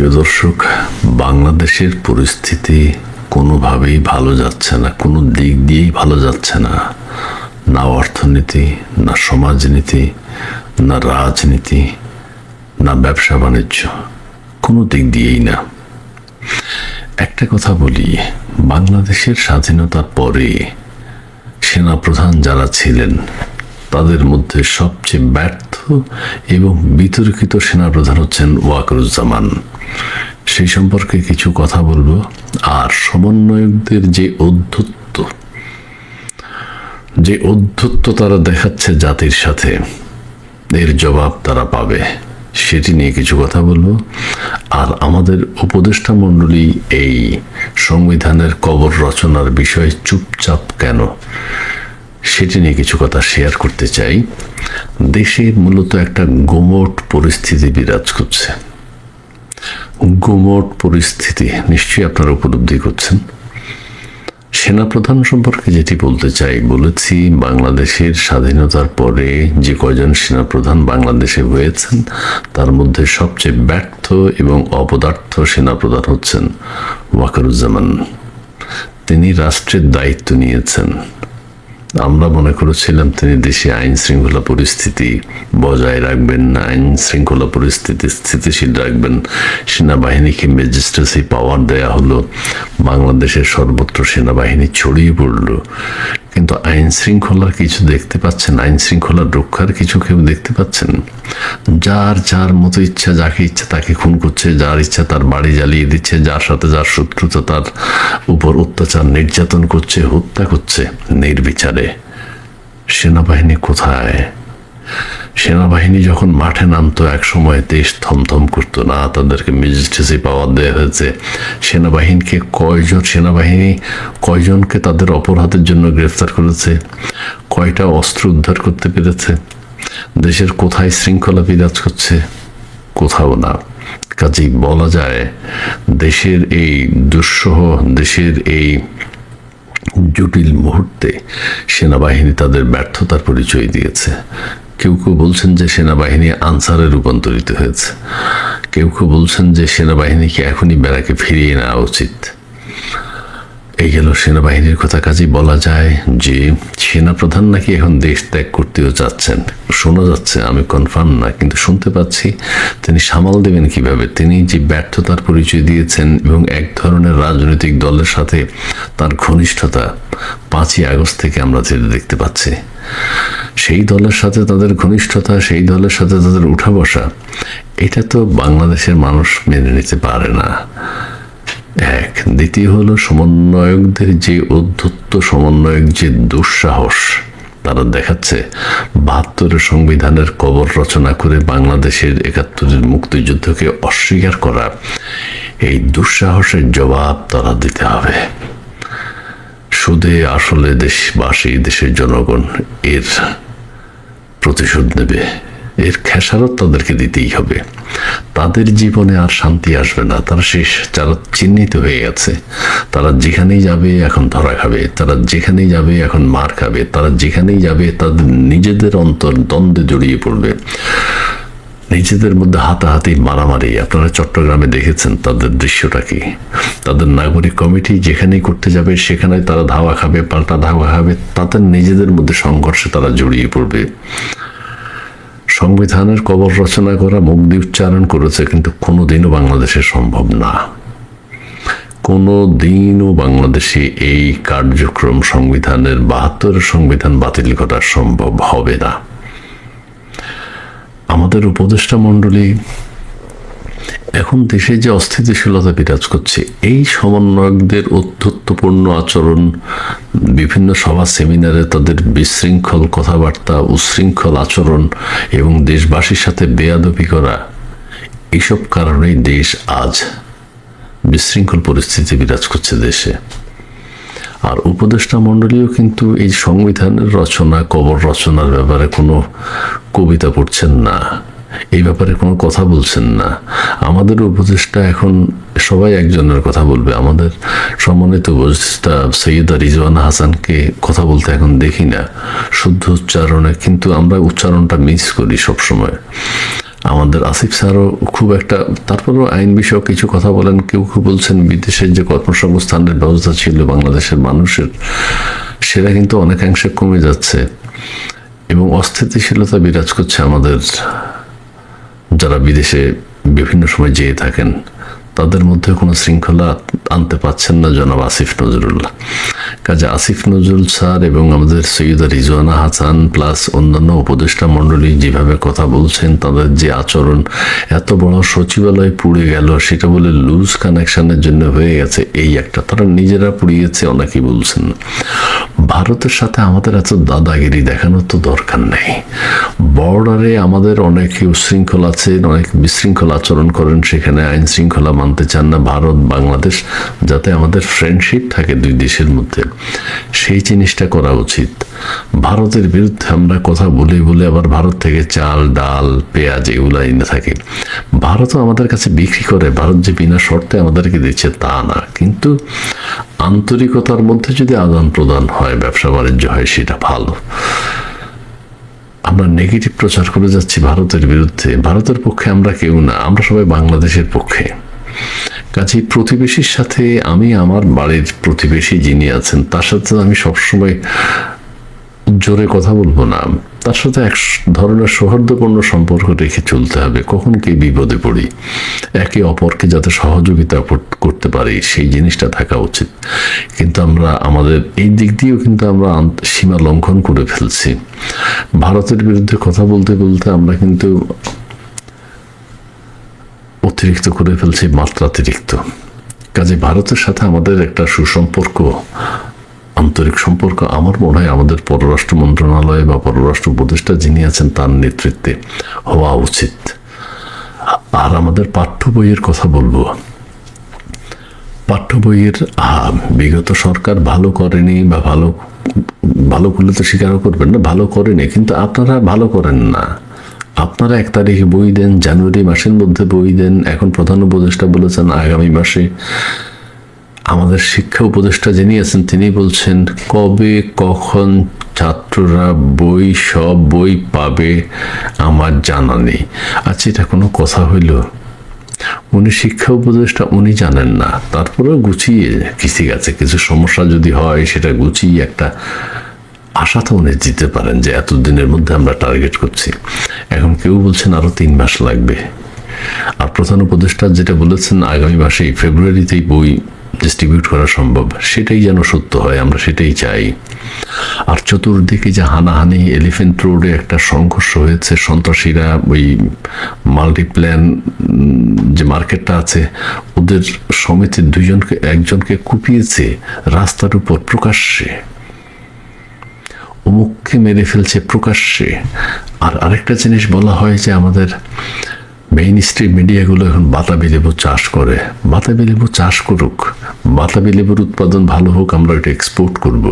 প্রিয় দর্শক, বাংলাদেশের পরিস্থিতি কোনোভাবেই ভালো যাচ্ছে না, কোনো দিক দিয়েই ভালো যাচ্ছে না। না অর্থনীতি, না সমাজনীতি, না রাজনীতি, না ব্যবসা বাণিজ্য, কোনো দিক দিয়েই না। একটা কথা বলি, বাংলাদেশের স্বাধীনতার পরে সেনাপ্রধান যারা ছিলেন, তাদের মধ্যে সবচেয়ে ব্যর্থ এবং বিতর্কিত সেনাপ্রধান হচ্ছেন ওয়াকরুজ্জামান। সেই সম্পর্কে কিছু কথা বলব। আর সমন্বয়কদের যে অধ্যত্ব যে অধ্যত্ব তারা দেখাচ্ছে জাতির সাথে, এর জবাব তারা পাবে। সেটি নিয়ে কিছু কথা বলব। আর আমাদের উপদেষ্টা মণ্ডলী এই সংবিধানের কবর রচনার বিষয়ে চুপচাপ কেন, সেটি নিয়ে কিছু কথা শেয়ার করতে চাই। দেশে মূলত একটা গোমট পরিস্থিতি বিরাজ করছে। গোমট পরিস্থিতি নিশ্চয়ই আপনারা উপলব্ধি করছেন। সেনাপ্রধান সম্পর্কে যেটি বলতে চাই, বলেছি বাংলাদেশের স্বাধীনতার পরে যে কয়জন সেনাপ্রধান বাংলাদেশে হয়েছেন, তার মধ্যে সবচেয়ে ব্যর্থ এবং অপদার্থ সেনাপ্রধান হচ্ছেন ওয়াকারুজ্জামান। তিনি রাষ্ট্রের দায়িত্ব নিয়েছেন। আমরা মনে করেছিলাম তিনি দেশে আইন শৃঙ্খলা পরিস্থিতি বজায় রাখবেন আইন শৃঙ্খলা পরিস্থিতি স্থিতিশীল রাখবেন। সেনাবাহিনীকে ম্যাজিস্ট্রেসি পাওয়ার দেয়া হলো। বাংলাদেশের সর্বত্র সেনাবাহিনী ছড়িয়ে পড়ল। কিন্তু আইন শৃঙ্খলার কিছু দেখতে পাচ্ছেন, আইন শৃঙ্খলার রক্ষার কিছু কেউ দেখতে পাচ্ছেন? যার যার মতো ইচ্ছা, যাকে ইচ্ছা তাকে খুন করছে, যার ইচ্ছা তার বাড়ি জ্বালিয়ে দিচ্ছে, যার সাথে যার শত্রুতা, তার উপর অত্যাচার নির্যাতন করছে, হত্যা করছে, নির্বিচারে। সেনাবাহিনী কোথায়? সেনাবাহিনী যখন মাঠে নামতো, এক সময় দেশ থমথম করতো, না, তাদেরকে ম্যাজিস্ট্রেসি পাওয়ার দেওয়া হয়েছে। সেনাবাহিনীকে কয়জন, সেনাবাহিনী কয়জনকে তাদের অপরাধের জন্য গ্রেফতার করেছে? কয়টা অস্ত্র উদ্ধার করতে পেরেছে? দেশের কোথায় শৃঙ্খলা বিরাজ করছে? কোথাও না। কাজেই বলা যায়, দেশের এই দুঃসহ, দেশের এই জটিল মুহূর্তে সেনাবাহিনী তাদের ব্যর্থতার পরিচয় দিয়েছে। কেউ কেউ বলছেন যে সেনাবাহিনী আনসারে রূপান্তরিত হয়েছে। কেউ কেউ বলছেন যে সেনাবাহিনীকে এখনই বেড়াকে ফিরিয়ে নেওয়া উচিত। এই গেল সেনাবাহিনীর কথা কাজেই বলা যায় যে সেনাপ্রধান নাকি এখন দেশ ত্যাগ করতেও যাচ্ছেন শোনা যাচ্ছে, আমি কনফার্ম না, কিন্তু শুনতে পাচ্ছি তিনি সামাল দেবেন কীভাবে। তিনি যে ব্যর্থতার পরিচয় দিয়েছেন এবং এক ধরনের রাজনৈতিক দলের সাথে তার ঘনিষ্ঠতা পাঁচই আগস্ট থেকে আমরা যেটা দেখতে পাচ্ছি। সেই দলের সাথে তাদের ঘনিষ্ঠতা, সেই দলের সাথে তাদের উঠা বসা, এটা তো বাংলাদেশের মানুষ মেনে নিতে পারে না। এক, দ্বিতীয় হলো সমন্বয়কদের যে অধ্যত্ত সমন্বয়ক, যে দুঃসাহস, তারা দেখাচ্ছে বাহাত্তরের সংবিধানের কবর রচনা করে বাংলাদেশের একাত্তরের মুক্তিযুদ্ধকে অস্বীকার করা, এই দুঃসাহসের জবাব তারা দিতে হবে। সুদে আসলে দেশবাসী, দেশের জনগণ, এর প্রতিশোধ নেবে। এর খেসারত তাদেরকে দিতেই হবে। তাদের জীবনে আর শান্তি আসবে না। তারা শেষ। যারা চিহ্নিত হয়ে গেছে, তারা যেখানেই যাবে এখন ধরা খাবে। তারা যেখানেই যাবে এখন মার খাবে। তারা যেখানেই যাবে, তাদের নিজেদের অন্তর দ্বন্দ্বে জড়িয়ে পড়বে। নিজেদের মধ্যে হাতাহাতি মারামারি, আপনারা চট্টগ্রামে দেখেছেন তাদের দৃশ্যটা কি? তাদের নাগরিক কমিটি যেখানেই করতে যাবে সেখানে তারা ধাওয়া খাবে, পাল্টা ধাওয়া খাবে তাদের নিজেদের মধ্যে সংঘর্ষে তারা জড়িয়ে পড়বে। সংবিধানের কবর রচনা করা দিয়ে উচ্চারণ করেছে, কিন্তু কোনোদিনও বাংলাদেশে সম্ভব না। কোনো দিনও বাংলাদেশে এই কার্যক্রম, সংবিধানের বাহাত্তরের সংবিধান বাতিল করা সম্ভব হবে না। আমাদের উপদেষ্টা মণ্ডলী, এখন দেশে যে অস্থিতিশীলতা বিরাজ করছে, এই সমন্বয়কদের অধ্যত্বপূর্ণ আচরণ, বিভিন্ন সভা, সেমিনারে তাদের বিশৃঙ্খল কথাবার্তা, উশৃঙ্খল আচরণ এবং দেশবাসীর সাথে বেয়াদবি করা এইসব কারণেই দেশ আজ বিশৃঙ্খল পরিস্থিতি বিরাজ করছে দেশে। আর উপদেষ্টা মণ্ডলীও কিন্তু এই সংবিধানের রচনা, কবর রচনার ব্যাপারে কোনো কবিতা পড়ছেন না। এই ব্যাপারে কোনো কথা বলছেন না। আমাদের উপদেষ্টা এখন সবাই একজনের কথা বলবে। আমাদের সম্মানিত উপদেষ্টা সৈয়দা রিজওয়ানা হাসানকে কথা বলতে এখন দেখি না। শুদ্ধ উচ্চারণে, কিন্তু আমরা উচ্চারণটা মিস করি সবসময়। আমাদের আসিফ স্যারও খুব একটা, তারপরেও আইন বিষয়ক কিছু কথা বলেন, কেউ কেউ বলছেন বিদেশের যে কর্মসংস্থানের ব্যবস্থা ছিল, বাংলাদেশের মানুষের, সেটা কিন্তু অনেকাংশে কমে যাচ্ছে। এবং অস্থিতিশীলতা বিরাজ করছে আমাদের, যারা বিদেশে বিভিন্ন সময় যেয়ে থাকেন। তাদের মধ্যে কোনো শৃঙ্খলা আনতে পাচ্ছেন না, জনাব আসিফ নজরুল্লাহ কাজে আসিফ নজরুল স্যার এবং আমাদের সৈয়দা রিজওয়ানা হাসান প্লাস অন্যান্য উপদেষ্টা মণ্ডলী যেভাবে কথা বলছেন, তাদের যে আচরণ এত বড় সচিবালয় পুড়ে গেল, সেটা বলে লুজ কানেকশনের জন্য হয়ে গেছে এই একটা। তারা নিজেরা পুড়িয়েছে, অনেকেই বলছেন। ভারতের সাথে আমাদের এত দাদাগিরি দেখানোর তো দরকার নেই। বর্ডারে আমাদের অনেক উশৃঙ্খল আছে, অনেক বিশৃঙ্খল আচরণ করেন, সেখানে আইন শৃঙ্খলা মানতে চান না। ভারত, বাংলাদেশ, যাতে আমাদের ফ্রেন্ডশিপ থাকে দুই দেশের মধ্যে। সেই জিনিসটা করা উচিত। ভারতের বিরুদ্ধে আমরা কথা বলে বলে আবার ভারত থেকে চাল, ডাল, পেঁয়াজ এগুলো এনে থাকি। ভারতও আমাদের কাছে বিক্রি করে। ভারত যে বিনা শর্তে আমাদেরকে দিচ্ছে তা না। কিন্তু আন্তরিকতার মধ্যে যদি আদান প্রদান হয়, ব্যবসা বাণিজ্য হয়, সেটা ভালো। আমরা নেগেটিভ প্রচার করে যাচ্ছি ভারতের বিরুদ্ধে। ভারতের পক্ষে আমরা কেউ না, আমরা সবাই বাংলাদেশের পক্ষে। কাজেই প্রতিবেশীর সাথে আমি, আমার বাড়ির প্রতিবেশী যিনি আছেন, তার সাথে আমি সবসময় জোরে কথা বলব না। তার সাথে এক ধরনের সৌহার্দ্যপূর্ণ সম্পর্ক রেখে চলতে হবে। কখন কি বিপদে পড়ি, একে অপরকে যাতে সহযোগিতা কর- করতে পারি, সেই জিনিসটা থাকা উচিত। কিন্তু আমরা, আমাদের এই দিক দিয়েও কিন্তু আমরা সীমা লঙ্ঘন করে ফেলছি। ভারতের বিরুদ্ধে কথা বলতে বলতে আমরা কিন্তু অতিরিক্ত করে ফেলছি, মাত্রাতিরিক্ত। কাজে ভারতের সাথে আমাদের একটা সুসম্পর্ক আন্তরিক সম্পর্ক আমার মনে হয় আমাদের পররাষ্ট্র মন্ত্রণালয় বা পররাষ্ট্র উপদেষ্টা যিনি আছেন তার নেতৃত্বে হওয়া উচিত। আর আমাদের পাঠ্য বইয়ের কথা বলব। পাঠ্য বইয়ের বিগত সরকার ভালো করেনি বা ভালো ভালো করলে তো স্বীকারও করবেন না, ভালো করেনি, কিন্তু আপনারা ভালো করেন না। আপনারা এক তারিখে বই দেন, জানুয়ারি মাসের মধ্যে বই দেন, এখন প্রধান উপদেষ্টা বলেছেন আগামী মাসে আমাদের শিক্ষা উপদেষ্টা যিনি আছেন তিনি বলছেন, কবে কখন ছাত্ররা বই, সব বই পাবে আমার জানা নেই। আচ্ছা এটা কোনো কথা হইল? উনি শিক্ষা উপদেষ্টা, উনি জানেন না। তারপরেও গুছিয়ে কিছু গেছে, কিছু সমস্যা যদি হয়, সেটা গুছিয়ে একটা আশা তো উনি দিতে পারেন যে এতদিনের মধ্যে আমরা টার্গেট করছি। এখন কেউ বলছেন আরও তিন মাস লাগবে। আর প্রধান উপদেষ্টা যেটা বলেছেন, আগামী মাসেই ফেব্রুয়ারিতেই বই ডিস্ট্রিবিউট করা সম্ভব, সেটাই যেন সত্য হয়, আমরা সেটাই চাই। আর চতুর্দিকে যে হানাহানি এলিফেন্ট রোডে একটা সংঘর্ষ হয়েছে, সন্ত্রাসীরা ওই মাল্টিপ্ল্যান যে মার্কেটটা আছে, ওদের সমিতির দুইজনকে একজনকে কুপিয়েছে রাস্তার উপর প্রকাশ্যে। অমুককে মেরে ফেলছে প্রকাশ্যে। আর আরেকটা জিনিস বলা হয় যে আমাদের মেইন স্ট্রিম মিডিয়াগুলো এখন বাতাবি লেবু চাষ করে। বাতাবি লেবু চাষ করুক বাতাবি লেবুর উৎপাদন ভালো হোক, আমরা এটা এক্সপোর্ট করব।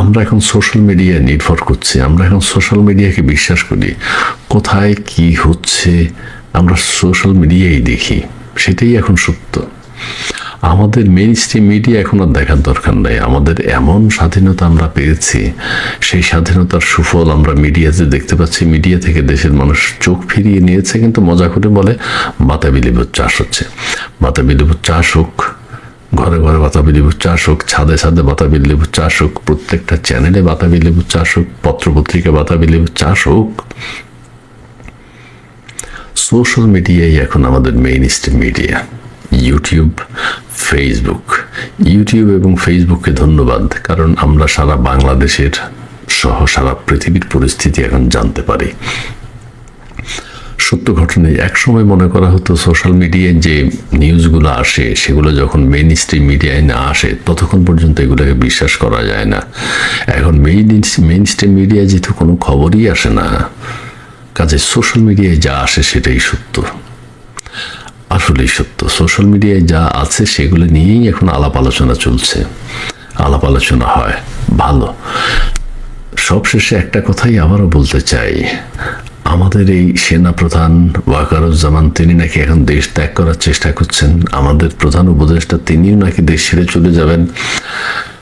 আমরা এখন সোশ্যাল মিডিয়ায় নির্ভর করছি, আমরা এখন সোশ্যাল মিডিয়াকে বিশ্বাস করি। কোথায় কি হচ্ছে, আমরা সোশ্যাল মিডিয়াই দেখি, সেটাই এখন সত্য। আমাদের মেইন স্ট্রিম মিডিয়া এখন আর দেখার দরকার নাই। আমাদের এমন স্বাধীনতা আমরা পেয়েছি, সেই স্বাধীনতার সুফল আমরা মিডিয়াতে দেখতে পাচ্ছি। মিডিয়া থেকে দেশের মানুষ চোখ ফিরিয়ে নিয়েছে, কিন্তু মজা করে বলে বাতাবি লেবুর চাষ হচ্ছে। বাতাবি লেবুর চাষ হোক, ঘরে ঘরে বাতাবি লেবুর চাষ হোক, ছাদে ছাদে বাতাবি লেবুর চাষ হোক, প্রত্যেকটা চ্যানেলে বাতাবি লেবুর চাষ হোক পত্রপত্রিকা বাতাবি লেবুর চাষ হোক সোশ্যাল মিডিয়াই এখন আমাদের mainstream media YouTube Facebook YouTube এবং ফেসবুককে ধন্যবাদ, কারণ আমরা সারা বাংলাদেশের সহ সারা পৃথিবীর পরিস্থিতি এখন জানতে পারি। সত্য ঘটনায় একসময় মনে করা হতো সোশ্যাল মিডিয়ায় যে নিউজগুলো আসে, সেগুলো যখন মেইন স্ট্রিম মিডিয়ায় না আসে, ততক্ষণ পর্যন্ত এগুলোকে বিশ্বাস করা যায় না। এখন মেইন মেইন স্ট্রিম মিডিয়ায় যেহেতু কোনো খবরই আসে না, কাজে সোশ্যাল মিডিয়ায় যা আসে সেটাই সত্য। আসলেই সত্য। সোশ্যাল মিডিয়ায় যা আছে সেগুলো নিয়েই এখন আলাপ আলোচনা চলছে। আলাপ আলোচনা হয়। ভালো। সবশেষে একটা কথাই আবারও বলতে চাই। আমাদের এই সেনা প্রধান ওয়াকারুজ্জামান, তিনি নাকি এখন দেশ ত্যাগ করার চেষ্টা করছেন। আমাদের প্রধান উপদেষ্টা, তিনিও নাকি দেশ ছেড়ে চলে যাবেন।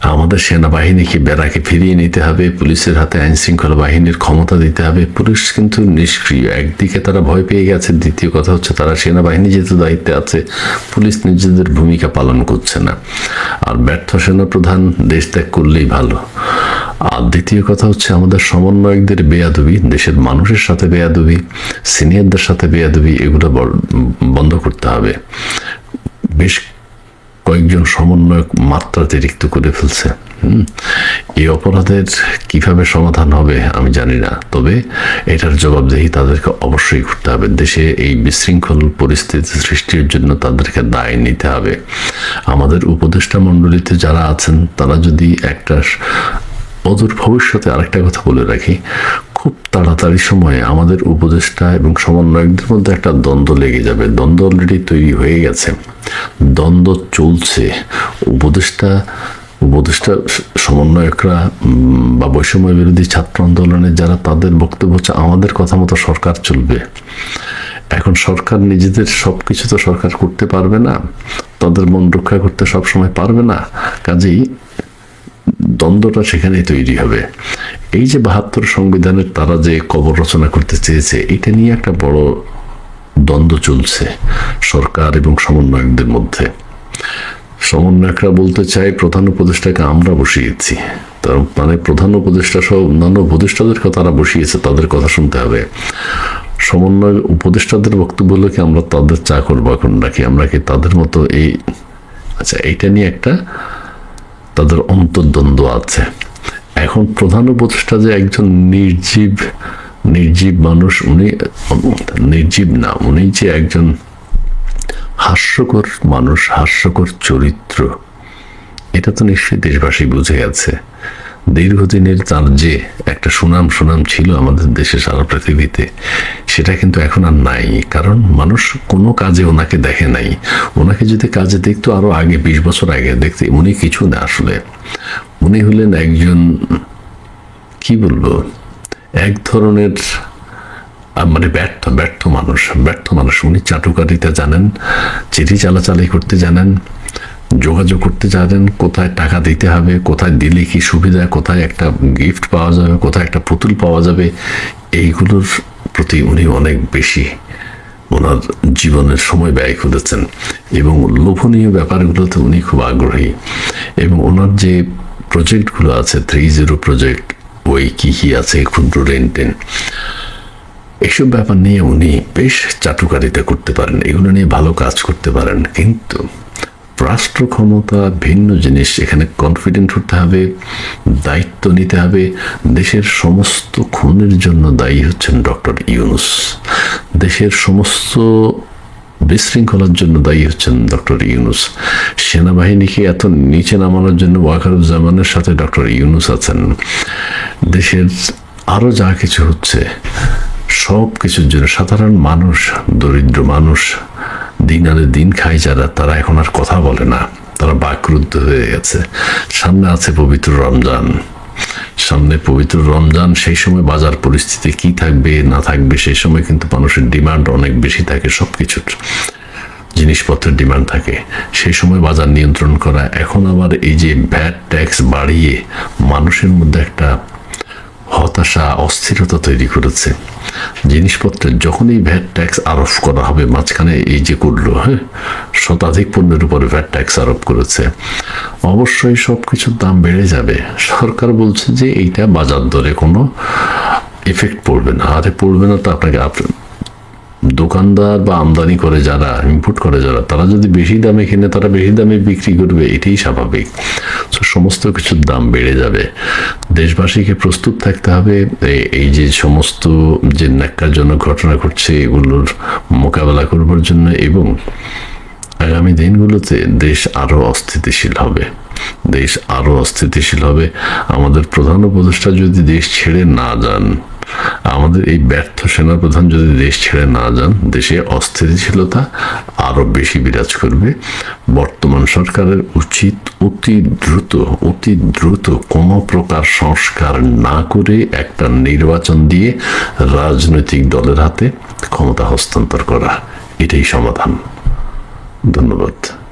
আমাদের সেনাবাহিনীকে বেড়াকে ফিরিয়ে নিতে হবে, পুলিশের হাতে আইন শৃঙ্খলা বাহিনীর ক্ষমতা দিতে হবে। পুলিশ কিন্তু নিষ্ক্রিয়। একদিকে তারা ভয় পেয়ে গেছে, দ্বিতীয় কথা হচ্ছে তারা সেনাবাহিনী যেহেতু দায়িত্বে আছে, পুলিশ নিজেদের ভূমিকা পালন করছে না। আর ব্যর্থ সেনাপ্রধান দেশ ত্যাগ করলেই ভালো। আর দ্বিতীয় কথা হচ্ছে আমাদের সমন্বয়কদের বেয়াদবি, দেশের মানুষের সাথে বেয়াদবি, সিনিয়রদের সাথে বেয়াদবি, এগুলো বন্ধ করতে হবে। বেশ কয়েকজন সমন্বয়ক মাত্রাতিরিক্ত করে ফেলছে। এই অপরাধের কীভাবে সমাধান হবে আমি জানি না। তবে এটার জবাবদেহি তাদেরকে অবশ্যই করতে হবে। দেশে এই বিশৃঙ্খল পরিস্থিতি সৃষ্টির জন্য তাদেরকে দায় নিতে হবে। আমাদের উপদেষ্টা মণ্ডলীতে যারা আছেন, তারা যদি একটা অদূর ভবিষ্যতে আরেকটা কথা বলে রাখি খুব তাড়াতাড়ি সময়ে আমাদের উপদেষ্টা এবং সমন্বয়কদের মধ্যে একটা দ্বন্দ্ব লেগে যাবে। দ্বন্দ্ব অলরেডি তৈরি হয়ে গেছে। দ্বন্দ্ব চলছে। উপদেষ্টা উপদেষ্টা সমন্বয়করা বা বৈষম্য বিরোধী ছাত্র আন্দোলনের যারা তাদের বক্তব্য হচ্ছে, আমাদের কথা মতো সরকার চলবে। এখন সরকার নিজেদের সব কিছু তো সরকার করতে পারবে না। তাদের মন রক্ষা করতে সব সময় পারবে না। কাজেই দ্বন্দ্বটা সেখানেই তৈরি হবে। এই যে বাহাত্তর সংবিধানের তারা যে কবর রচনা করতে চেয়েছে, এটা নিয়ে একটা বড় দ্বন্দ্ব চলছে সরকার এবং সমন্বয়কদের মধ্যে। সমন্বয়করা বলতে চাই প্রধান উপদেষ্টাকে আমরা বসিয়েছি। তার মানে প্রধান উপদেষ্টা সহ অন্যান্য উপদেষ্টাদেরকে তারা বসিয়েছে, তাদের কথা শুনতে হবে। সমন্বয় উপদেষ্টাদের বক্তব্য হলো কি, আমরা তাদের চাকর বাকর রাখি আমরা কি তাদের মতো এই আচ্ছা এইটা নিয়ে একটা তাদের অন্তর্দ্বন্দ্ব আছে। এখন প্রধান উপদেষ্টা যে একজন নির্জীব নির্জীব মানুষ, উনি, নির্জীব না, উনি যে একজন হাস্যকর মানুষ, হাস্যকর চরিত্র, এটা তো নিশ্চয়ই দেশবাসী বুঝে গেছে। দীর্ঘদিনের তার যে একটা সুনাম সুনাম ছিল আমাদের দেশে সারা পৃথিবীতে, সেটা কিন্তু এখন আর নাই। কারণ মানুষ কোনো কাজে ওনাকে দেখে নাই। ওনাকে যদি কাজে দেখতো আরও আগে, বিশ বছর আগে, দেখতে উনি কিছু না আসলে। উনি হলেন একজন, কি বলব, এক ধরনের মানে ব্যর্থ ব্যর্থ মানুষ ব্যর্থ মানুষ। উনি চাটুকারিতা জানেন, চিঠি চালাচালি করতে জানেন যোগাযোগ করতে জানেন কোথায় টাকা দিতে হবে, কোথায় দিলে কি সুবিধা, কোথায় একটা গিফট পাওয়া যাবে, কোথায় একটা পুতুল পাওয়া যাবে, এইগুলোর প্রতি উনি অনেক বেশি ওনার জীবনের সময় ব্যয় করেছেন। এবং লোভনীয় ব্যাপারগুলোতে উনি খুব আগ্রহী। এবং ওনার যে প্রজেক্টগুলো আছে থ্রি জিরো প্রজেক্ট ওই কি কি আছে, ক্ষুদ্র রেন্টেন এসব ব্যাপার নিয়ে উনি বেশ চাটুকারিতা করতে পারেন। এগুলো নিয়ে ভালো কাজ করতে পারেন। কিন্তু রাষ্ট্র ক্ষমতা ভিন্ন জিনিস। এখানে কনফিডেন্ট হতে হবে, দায়িত্ব নিতে হবে। দেশের সমস্ত খুনের জন্য দায়ী হচ্ছেন ডক্টর ইউনুস। দেশের সমস্ত বিশৃঙ্খলার জন্য দায়ী হচ্ছেন ডক্টর ইউনুস। সেনাবাহিনীকে এত নিচে নামানোর জন্য ওয়াকারুজ্জামানের সাথে ডক্টর ইউনুস আছেন। দেশের আরও যা কিছু হচ্ছে সব কিছুর জন্য সাধারণ মানুষ, দরিদ্র মানুষ দিন আনে দিন খায় যারা, তারা এখন আর কথা বলে না। তারা বাকরুদ্ধ হয়ে গেছে। সামনে আছে পবিত্র রমজান। সামনে পবিত্র রমজান, সেই সময় বাজার পরিস্থিতি কি থাকবে, না থাকবে, সেই সময় কিন্তু মানুষের ডিমান্ড অনেক বেশি থাকে সব কিছুর জিনিসপত্রের ডিমান্ড থাকে। সেই সময় বাজার নিয়ন্ত্রণ করা। এখন আবার এই যে ভ্যাট ট্যাক্স বাড়িয়ে মানুষের মধ্যে একটা হতাশা, অস্থিরতা তৈরি করেছে। জিনিসপত্রের যখনই ভ্যাট ট্যাক্স আরোপ করা হবে, মাঝখানে এই যে করল হ্যাঁ শতাধিক পণ্যের উপরে ভ্যাট ট্যাক্স আরোপ করেছে, অবশ্যই সব কিছুর দাম বেড়ে যাবে। সরকার বলছে যে এইটা বাজার দরে কোনো এফেক্ট পড়বে না। আরে পড়বে না, তো আপনাকে আপ- দোকানদার বা আমদানি করে যারা ইম্পোর্ট করে যারা, তারা যদি বেশি দামে কিনে, তারা বেশি দামে বিক্রি করবে, এটাই স্বাভাবিক। তো সমস্ত কিছুর দাম বেড়ে যাবে। দেশবাসীকে প্রস্তুত থাকতে হবে এই যে সমস্ত যে ন্যাক্কারজনক ঘটনা ঘটছে, এগুলোর মোকাবেলা করবার জন্য এবং আগামী দিনগুলোতে দেশ আরও অস্থিতিশীল হবে। দেশ আরও অস্থিতিশীল হবে। আমাদের প্রধান উপদেষ্টা যদি দেশ ছেড়ে না যান আমাদের এই ব্যর্থ সেনাপ্রধান যদি দেশ ছেড়ে না যান, দেশে অস্থিতিশীলতা আরও বেশি বিরাজ করবে। বর্তমান সরকারের উচিত অতি দ্রুত অতি দ্রুত কোনো প্রকার সংস্কার না করে একটা নির্বাচন দিয়ে রাজনৈতিক দলের হাতে ক্ষমতা হস্তান্তর করা। এটাই সমাধান। ধন্যবাদ।